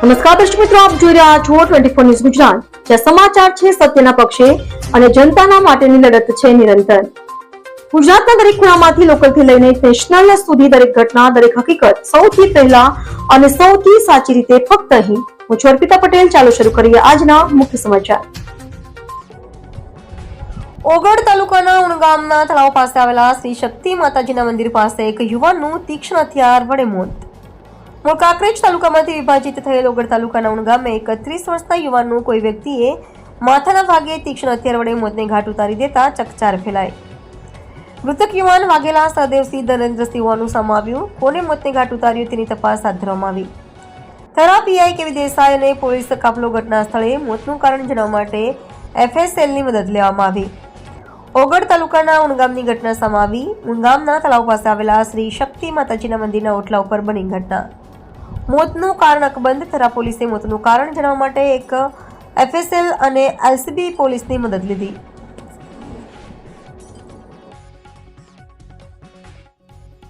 નમસ્કાર દર્શક મિત્રો, આપ જોઈ રહ્યા છો ટ્વેન્ટી ફોર ન્યૂઝ ગુજરાત. જ્યાં સમાચાર છે સત્યના પક્ષે અને જનતાના માટેની લડત છે નિરંતર. ગુજરાતના દરેક ખૂણામાંથી લોકલથી લઈને નેશનલ સુધી દરેક ઘટના, દરેક હકીકત સૌથી પહેલા અને સૌથી સાચી રીતે ફક્ત અહીં. હું છું અર્પિતા પટેલ, ચાલો શરૂ કરીએ આજના મુખ્ય સમાચાર. ઓગળ તાલુકાના ઉણગામના તળાવ પાસે આવેલા શ્રી શક્તિ માતાજીના મંદિર પાસે એક યુવાનનું તીક્ષ્ણ હથિયાર વડે મોત. મૂળ કાંકરેજ તાલુકામાંથી વિભાજિત થયેલ ઓગળ તાલુકાના ઉણ ગામે એકત્રીસ વર્ષના યુવાનનું કોઈ વ્યક્તિએ માથાના ભાગે તીક્ષ્ણ હથિયાર વડે મોતને ઘાટ ઉતારી દેતા ચકચાર ફેલાય. મૃતક યુવાન વાઘેલા સહદેવસિંહ ધનેન્દ્રસિંહ હોવાનું સમાવ્યું કોને મોતને ઘાટ ઉતાર્યું તેની તપાસ હાથ ધરવામાં આવી. થરા પીઆઈ કેવી દેસાઈ અને પોલીસ કાફલો ઘટના સ્થળે મોતનું કારણ જણાવવા માટે એફએસએલની મદદ લેવામાં આવી. ઓગળ તાલુકાના ઉણગામની ઘટના સમાવી ઉણગામના તળાવ પાસે આવેલા શ્રી શક્તિ માતાજીના મંદિરના ઓટલા ઉપર બની ઘટના. મોતનું કારણ અકબંધ થરા પોલીસે મોતનું કારણ જાણવા માટે એક એફએસએલ અને એલસીબી પોલીસની મદદ લીધી.